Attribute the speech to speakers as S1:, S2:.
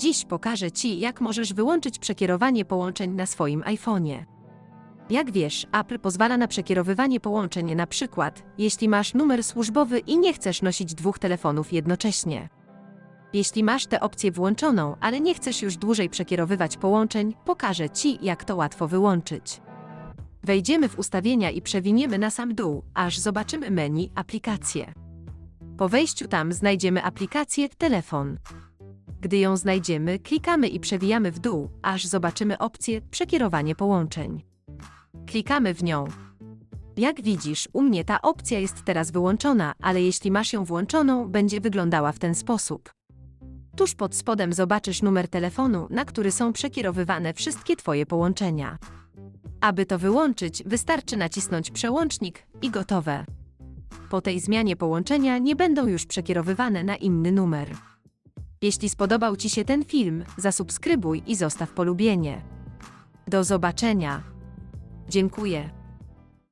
S1: Dziś pokażę Ci, jak możesz wyłączyć przekierowanie połączeń na swoim iPhone'ie. Jak wiesz, Apple pozwala na przekierowywanie połączeń na przykład, jeśli masz numer służbowy i nie chcesz nosić dwóch telefonów jednocześnie. Jeśli masz tę opcję włączoną, ale nie chcesz już dłużej przekierowywać połączeń, pokażę Ci, jak to łatwo wyłączyć. Wejdziemy w ustawienia i przewiniemy na sam dół, aż zobaczymy menu Aplikacje. Po wejściu tam znajdziemy aplikację Telefon. Gdy ją znajdziemy, klikamy i przewijamy w dół, aż zobaczymy opcję Przekierowanie połączeń. Klikamy w nią. Jak widzisz, u mnie ta opcja jest teraz wyłączona, ale jeśli masz ją włączoną, będzie wyglądała w ten sposób. Tuż pod spodem zobaczysz numer telefonu, na który są przekierowywane wszystkie Twoje połączenia. Aby to wyłączyć, wystarczy nacisnąć przełącznik i gotowe. Po tej zmianie połączenia nie będą już przekierowywane na inny numer. Jeśli spodobał Ci się ten film, zasubskrybuj i zostaw polubienie. Do zobaczenia. Dziękuję.